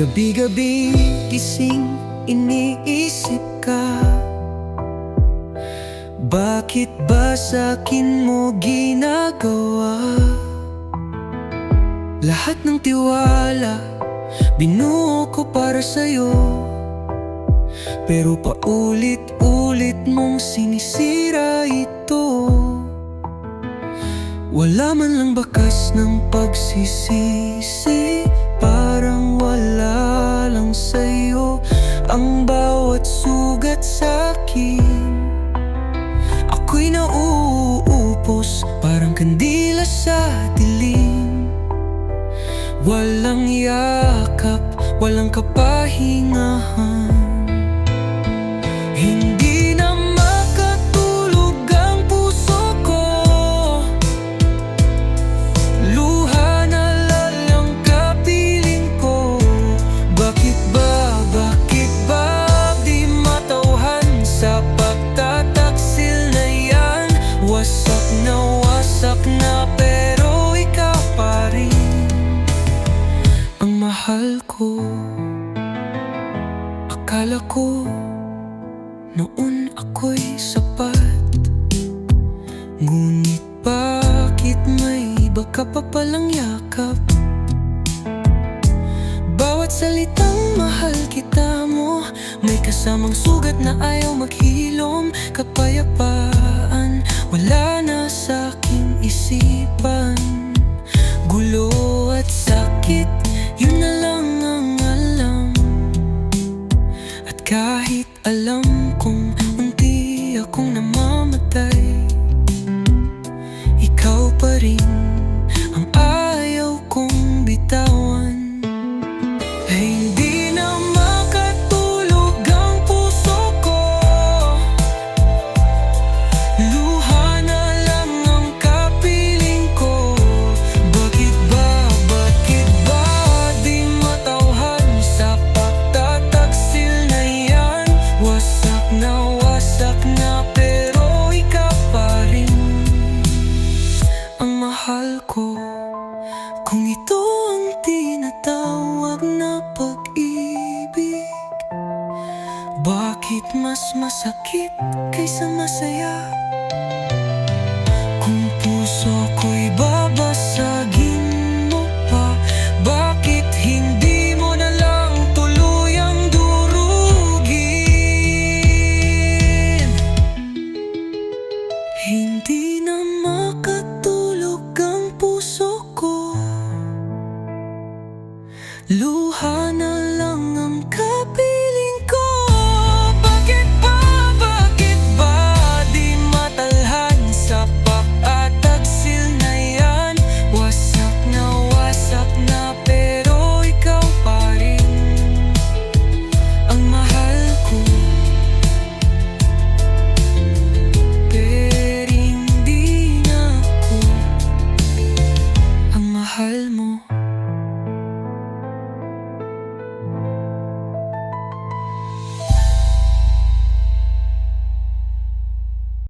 Gabi-gabi gising iniisip ka. Bakit ba sa'kin mo ginagawa? Lahat ng tiwala Binuo ko para sa'yo. Pero paulit-ulit mong sinisira ito. Wala man lang bakas ng pagsisisi wala lang sa'yo Ang bawat sugat sa'kin. Ako'y nauupos Parang kandila sa dilim. Walang yakap Walang kapahingahan. Hindi Wasak na wasak na pero ikaw pa rin Ang mahal ko. Akala ko noon ako'y sapat. Ngunit bakit may iba ka pa palang yakap? Bawat salitang mahal kita mo May kasamang sugat na ayaw maghilom. Kapayapaan wala então. Bakit mas masakit kaysa masaya? Kung puso ko'y babasagin